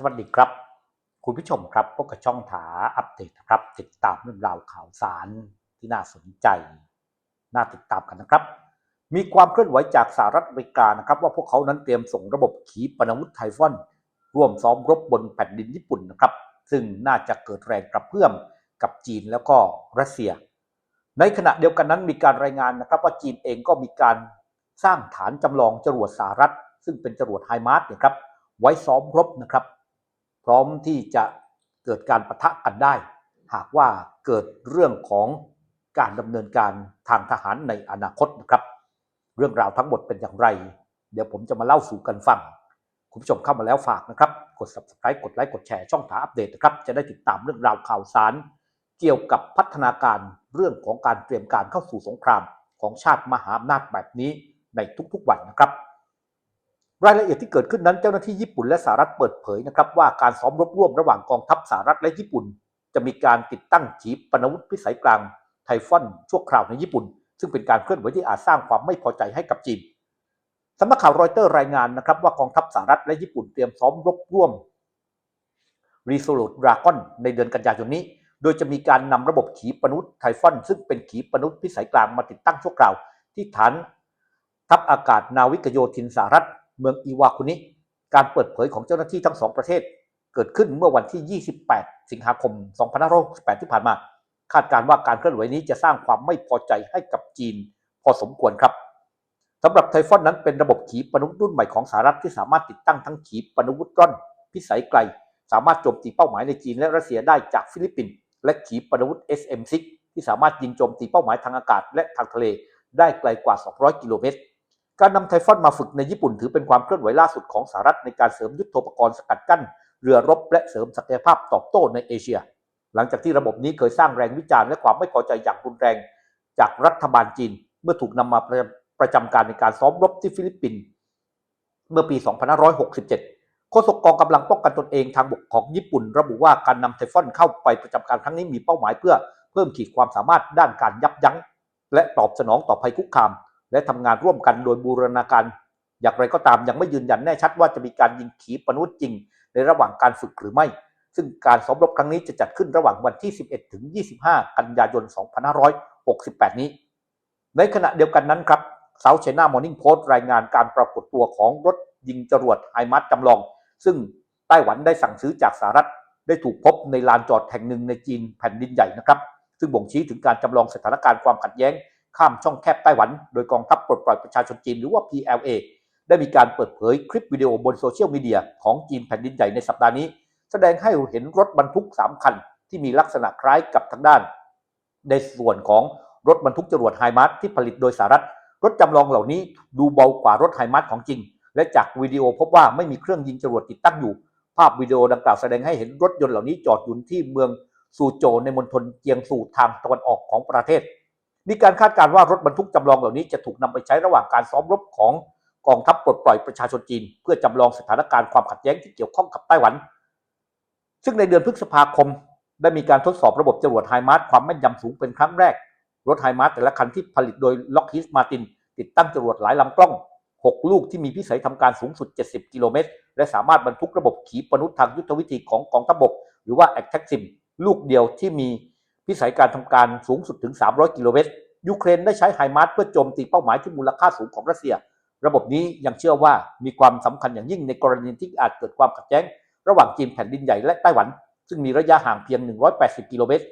สวัสดีครับ คุณผู้ชมครับพบกับช่องถาอัปเดตครับ ติดตามเรื่องราวข่าวสารที่น่าสนใจ น่าติดตามกันนะครับ มีความเคลื่อนไหวจากสหรัฐอเมริกานะครับ ว่าพวกเขานั้นเตรียมส่งระบบขีปนาวุธไทฟอน ร่วมซ้อมรบบนแผ่นดินญี่ปุ่นนะครับ ซึ่งน่าจะเกิดแรงกระเพื่อมกับจีนแล้วก็รัสเซีย ในขณะเดียวกันนั้นมีการรายงานนะครับ ว่าจีนเองก็มีการสร้างฐานจำลองจรวดสหรัฐ ซึ่งเป็นจรวดไฮมาร์สนี่ยครับไว้ซ้อมรบนะครับ พร้อมที่จะเกิดการประทะกันได้ หากว่าเกิดเรื่องของการดำเนินการทางทหารในอนาคตนะครับ เรื่องราวทั้งหมดเป็นอย่างไร เดี๋ยวผมจะมาเล่าสู่กันฟัง คุณผู้ชมเข้ามาแล้วฝากนะครับ กด subscribe กดไลค์กดแชร์ช่องถาอัปเดตนะครับ จะได้ติดตามเรื่องราวข่าวสาร เกี่ยวกับพัฒนาการเรื่องของการเตรียมการเข้าสู่สงครามของชาติมหาอำนาจแบบนี้ในทุกๆวันนะครับ รายละเอียดที่เกิดขึ้นนั้นเจ้าหน้าที่ญี่ปุ่นและสหรัฐเปิดเผยนะครับว่าการซ้อมรบร่วมระหว่างกองทัพสหรัฐและญี่ปุ่น จะมีการติดตั้งขีปนาวุธพิสัยกลางไทฟอนชั่วคราวในญี่ปุ่น ซึ่งเป็นการเคลื่อนไหวที่อาจสร้างความไม่พอใจให้กับจีนสำนักข่าวรอยเตอร์รายงานนะครับว่ากองทัพสหรัฐและญี่ปุ่นเตรียมซ้อมรบร่วม Resolute Dragon ในเดือนกันยายนนี้ โดยจะมีการนำระบบขีปนาวุธไทฟอนซึ่งเป็นขีปนาวุธพิสัยกลางมาติดตั้งชั่วคราวที่ฐานทัพอากาศนาวิกโยธินสหรัฐ เมืองอิวาคุนิการเปิดเผยของเจ้าหน้าที่ทั้งสองประเทศ เกิดขึ้นเมื่อวันที่ 28 สิงหาคม 2568 ที่ผ่านมา คาดการณ์ว่าการเคลื่อนไหวนี้จะสร้างความไม่พอใจให้กับจีนพอสมควรครับสำหรับไทฟอนนั้นเป็นระบบขีปนาวุธรุ่นใหม่ของสหรัฐที่สามารถติดตั้งทั้งขีปนาวุธร่อน พิสัยไกล สามารถโจมตีเป้าหมายในจีนและรัสเซียได้จากฟิลิปปินส์และขีปนาวุธ SM-6 ที่สามารถยิงโจมตีเป้าหมายทางอากาศและทางทะเลได้ไกลกว่า 200 กิโลเมตร การนำไทฟอนมาฝึกในญี่ปุ่นถือเป็นความเคลื่อนไหวล่าสุดของสหรัฐในการเสริมยุทธปกรณ์สกัดกั้น เรือรบและเสริมศักยภาพตอบโต้ในเอเชีย หลังจากที่ระบบนี้เคยสร้างแรงวิจารณ์และความไม่พอใจอย่างรุนแรง จากรัฐบาลจีน เมื่อถูกนำมาประจำการในการซ้อมรบที่ฟิลิปปินส์เมื่อปี 2567 โฆษกกองกำลังป้องกันตนเองทางบกของญี่ปุ่น ระบุว่าการนำไทฟอนเข้าไปประจำการครั้งนี้มีเป้าหมายเพื่อเพิ่มขีดความสามารถด้านการยับยั้ง และตอบสนองต่อภัยคุกคาม และทำงานร่วมกันโดยบูรณาการ อย่างไรก็ตามยังไม่ยืนยันแน่ชัดว่าจะมีการยิงขีปนาวุธจริง ในระหว่างการฝึกหรือไม่ ซึ่งการซ้อมรบครั้งนี้จะจัดขึ้นระหว่างวันที่ 11 ถึง 25 กันยายน 2568 นี้ ในขณะเดียวกันนั้นครับ South China Morning Post รายงานการปรากฏตัวของรถยิงจรวดไฮมัสจำลอง ซึ่งไต้หวันได้สั่งซื้อจากสหรัฐได้ถูกพบในลานจอดแห่งหนึ่งในจีนแผ่นดินใหญ่นะครับ ซึ่งบ่งชี้ถึงการจำลองสถานการณ์ความขัดแย้ง ข้ามช่องแคบไต้หวัน โดยกองทัพปลดปล่อยประชาชนจีนหรือว่า PLA ได้มีการเปิดเผยคลิปวิดีโอบนโซเชียลมีเดียของจีนแผ่นดินใหญ่ในสัปดาห์นี้ แสดงให้เห็นรถบรรทุก 3 คัน ที่มีลักษณะคล้ายกับทางด้าน ในส่วนของรถบรรทุกจรวดไฮมาร์สที่ผลิตโดยสหรัฐ รถจำลองเหล่านี้ดูเบากว่ารถไฮมาร์สของจริง และจากวิดีโอพบว่าไม่มีเครื่องยิงจรวดติดตั้งอยู่ ภาพวิดีโอดังกล่าวแสดงให้เห็นรถยนต์เหล่านี้จอดอยู่ที่เมืองซูโจในมณฑลเจียงซูทางตะวันออกของประเทศ มีการคาดการณ์ว่ารถบรรทุกจำลองเหล่านี้จะถูกนำไปใช้ระหว่างการซ้อมรบของกองทัพปลดปล่อยประชาชนจีน เพื่อจำลองสถานการณ์ความขัดแย้งที่เกี่ยวข้องกับไต้หวัน ซึ่งในเดือนพฤษภาคม ได้มีการทดสอบระบบจรวดไฮมาร์สความแม่นยำสูงเป็นครั้งแรก รถไฮมาร์สแต่ละคันที่ผลิตโดยล็อกฮิสมาตินติดตั้งจรวดหลายลำกล้อง 6 ลูกที่มีพิสัยทำการสูงสุด 70 กิโลเมตร และสามารถบรรทุกระบบขีปนาวุธทางยุทธวิธีของกองทัพบก หรือว่า a t a c s i m ลูกเดียวที่มี พิสัยการทำการสูงสุดถึง 300 กิโลเมตร ยูเครนได้ใช้ไฮมาร์สเพื่อโจมตีเป้าหมายที่มูลค่าสูงของรัสเซีย ระบบนี้ยังเชื่อว่ามีความสำคัญอย่างยิ่งในกรณีที่อาจเกิดความขัดแย้ง ระหว่างจีนแผ่นดินใหญ่และไต้หวัน ซึ่งมีระยะห่างเพียง 180 กิโลเมตร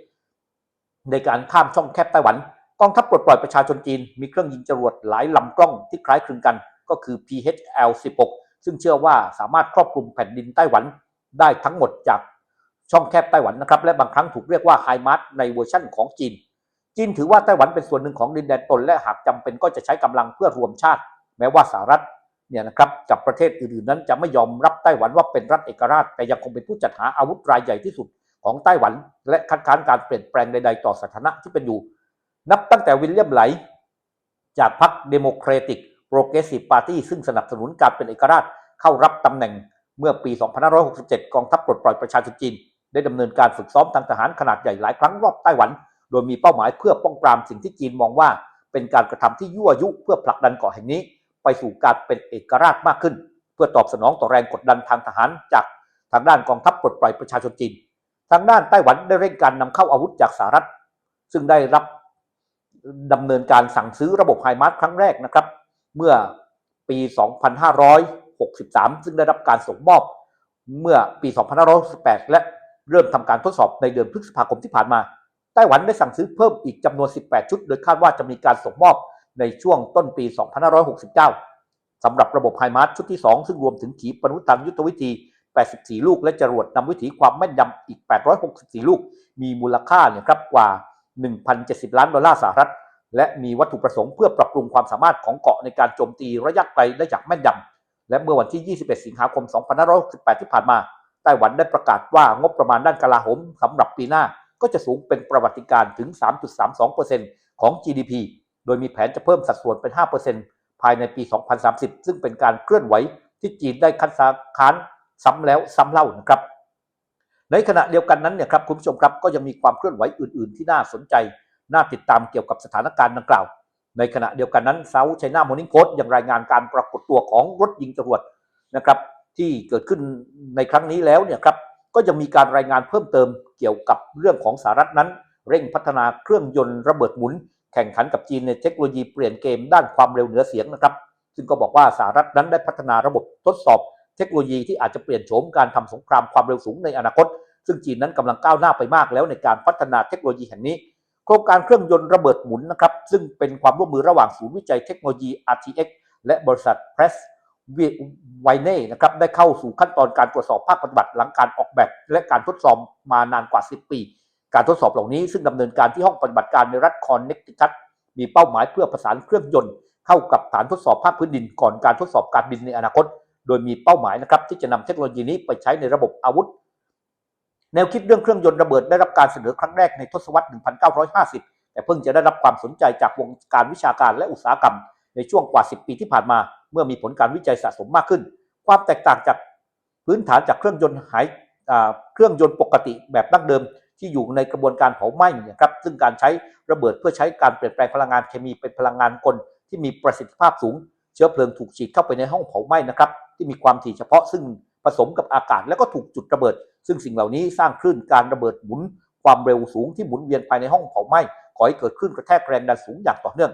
ในการข้ามช่องแคบไต้หวัน กองทัพปลดปล่อยประชาชนจีน มีเครื่องยิงจรวดหลายลำกล้องที่คล้ายคลึงกัน ก็คือ PHL-16 ซึ่งเชื่อว่าสามารถครอบคลุมแผ่นดินไต้หวันได้ทั้งหมดจาก ช่องแคบไต้หวันนะครับ และบางครั้งถูกเรียกว่าไฮมาร์สในเวอร์ชั่นของจีน จีนถือว่าไต้หวันเป็นส่วนหนึ่งของดินแดนตน และหากจำเป็นก็จะใช้กำลังเพื่อรวมชาติ แม้ว่าสหรัฐเนี่ยนะครับกับประเทศอื่นๆนั้นจะไม่ยอมรับไต้หวันว่าเป็นรัฐเอกราช แต่ยังคงเป็นผู้จัดหาอาวุธรายใหญ่ที่สุดของไต้หวัน และคัดค้านการเปลี่ยนแปลงใด ๆ ต่อสถานะที่เป็นอยู่ นับตั้งแต่วิลเลียมไหล จากพรรคเดโมแครติกโปรเกรสซีฟปาร์ตี้ซึ่งสนับสนุนการเป็นเอกราชเข้ารับตำแหน่งเมื่อปี 2567 กองทัพปลดปล่อยประชาชนจีน ได้ดำเนินการฝึกซ้อมทางทหารขนาดใหญ่หลายครั้งรอบไต้หวัน โดยมีเป้าหมายเพื่อป้องปรามสิ่งที่จีนมองว่า เป็นการกระทำที่ยั่วยุเพื่อผลักดันเกาะแห่งนี้ ไปสู่การเป็นเอกราชมากขึ้น เพื่อตอบสนองต่อแรงกดดันทางทหารจากทางด้านกองทัพปลดปล่อยประชาชนจีน ทางด้านไต้หวันได้เร่งการนำเข้าอาวุธจากสหรัฐ ซึ่งได้รับดำเนินการสั่งซื้อระบบไฮมาร์สครั้งแรกนะครับ เมื่อปี 2563 ซึ่งได้รับการส่งมอบเมื่อปี 2568และ เริ่มทำการทดสอบในเดือนพฤษภาคมที่ผ่านมา ไต้หวันได้สั่งซื้อเพิ่มอีกจำนวน 18 ชุด โดยคาดว่าจะมีการส่งมอบในช่วงต้นปี 2569สำหรับระบบไฮมาร์สชุดที่ 2 ซึ่งรวมถึงขีปนาวุธทางยุทธวิธี 84 ลูก และจรวดนำวิถีความแม่นยำอีก 864 ลูก มีมูลค่าเนี่ยครับกว่า 1,070 ล้านดอลลาร์สหรัฐ และมีวัตถุประสงค์เพื่อปรับปรุงความสามารถของเกาะในการโจมตีระยะไกลได้อย่างแม่นยำและเมื่อวันที่ 21 สิงหาคม 2568 ที่ผ่านมา ไต้หวันได้ประกาศว่างบประมาณด้านกลาโหมสำหรับปีหน้าก็จะสูงเป็นประวัติการณ์ถึง 3.32%ของ GDP โดยมีแผนจะเพิ่มสัดส่วนเป็น 5%ภายในปี 2030 ซึ่งเป็นการเคลื่อนไหวที่จีนได้คัดค้านซ้ำแล้วซ้ำเล่านะครับ ในขณะเดียวกันนั้นเนี่ยครับคุณผู้ชมครับก็ยังมีความเคลื่อนไหวอื่น ๆ ที่น่าสนใจ น่าติดตามเกี่ยวกับสถานการณ์ดังกล่าว ในขณะเดียวกันนั้นเซาท์ไชน่ามอร์นิ่งโพสต์ยังรายงานการปรากฏตัวของรถยิงจรวดนะครับ ที่เกิดขึ้นในครั้งนี้แล้วเนี่ยครับก็ยังมีการรายงานเพิ่มเติมเกี่ยวกับเรื่องของสหรัฐนั้น เร่งพัฒนาเครื่องยนต์ระเบิดหมุน แข่งขันกับจีนในเทคโนโลยีเปลี่ยนเกมด้านความเร็วเหนือเสียงนะครับ ซึ่งก็บอกว่าสหรัฐนั้นได้พัฒนาระบบทดสอบเทคโนโลยีที่อาจจะเปลี่ยนโฉมการทำสงครามความเร็วสูงในอนาคต ซึ่งจีนนั้นกำลังก้าวหน้าไปมากแล้วในการพัฒนาเทคโนโลยีแห่งนี้ โครงการเครื่องยนต์ระเบิดหมุนนะครับซึ่งเป็นความร่วมมือระหว่างศูนย์วิจัยเทคโนโลยี RTX และบริษัท Press ไวเน่นะครับได้เข้าสู่ขั้นตอนการตรวจสอบภาคปฏิบัติหลังการออกแบบ และการทดสอบมานานกว่า 10 ปี การทดสอบเหล่านี้ซึ่งดำเนินการที่ห้องปฏิบัติการในรัฐคอนเนคติคัตมีเป้าหมายเพื่อประสานเครื่องยนต์ เข้ากับฐานทดสอบภาคพื้นดินก่อนการทดสอบการบินในอนาคต โดยมีเป้าหมายนะครับที่จะนำเทคโนโลยีนี้ไปใช้ในระบบอาวุธ แนวคิดเรื่องเครื่องยนต์ระเบิดได้รับการเสนอครั้งแรกในทศวรรษ 1950 แต่เพิ่งจะได้รับความสนใจจากวงการวิชาการและอุตสาหกรรม ในช่วงกว่า 10 ปีที่ผ่านมา มื่อมีผลการวิจัยสะสมมากขึ้น ความแตกต่างจากพื้นฐานจากเครื่องยนต์หายเครื่องยนต์ปกติแบบดั้งเดิมที่อยู่ในกระบวนการเผาไหม้นี่ยครับซึ่งการใช้ระเบิดเพื่อใช้การเปลี่ยนแปลงพลังงานเคมีเป็นพลังงานกลที่มีประสิทธิภาพสูง เชื้อเพลิงถูกฉีดเข้าไปในห้องเผาไหม้นะครับที่มีความถี่เฉพาะซึ่งผสมกับอากาศแล้วก็ถูกจุดระเบิด ซึ่งสิ่งเหล่านี้สร้างคลื่นการระเบิดหมุน ความเร็วสูงที่หมุนเวียนภายในห้องเผาไหม้ก่อให้เกิดขึ้นกระแทกแรงดันสูงอย่างต่อเนื่อง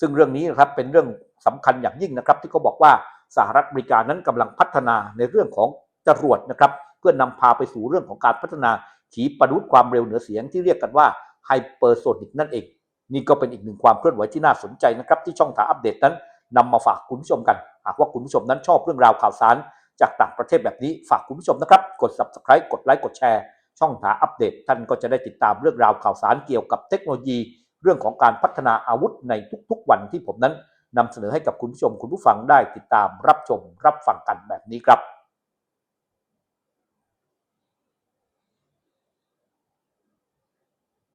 ซึ่งเรื่องนี้นะครับเป็นเรื่อง สำคัญอย่างยิ่งนะครับ ที่เขาบอกว่าสหรัฐอเมริกานั้นกำลังพัฒนาในเรื่องของจรวดนะครับ เพื่อนนำพาไปสู่เรื่องของการพัฒนาขีปนาวุธความเร็วเหนือเสียงที่เรียกกันว่าไฮเปอร์โซนิกนั่นเอง นี่ก็เป็นอีกหนึ่งความเคลื่อนไหวที่น่าสนใจนะครับ ที่ช่องถาอัปเดตนั้นนำมาฝากคุณผู้ชมกัน หากว่าคุณผู้ชมนั้นชอบเรื่องราวข่าวสาร จากต่างประเทศแบบนี้ฝากคุณผู้ชมนะครับ กด subscribe กดไลค์กดแชร์ช่องถาอัปเดต ท่านก็จะได้ติดตามเรื่องราวข่าวสารเกี่ยวกับเทคโนโลยี เรื่องของการพัฒนาอาวุธในทุกๆ วันที่ผมนั้น นำเสนอให้กับคุณผู้ชมคุณผู้ฟังได้ติดตามรับชมรับฟังกันแบบนี้ครับ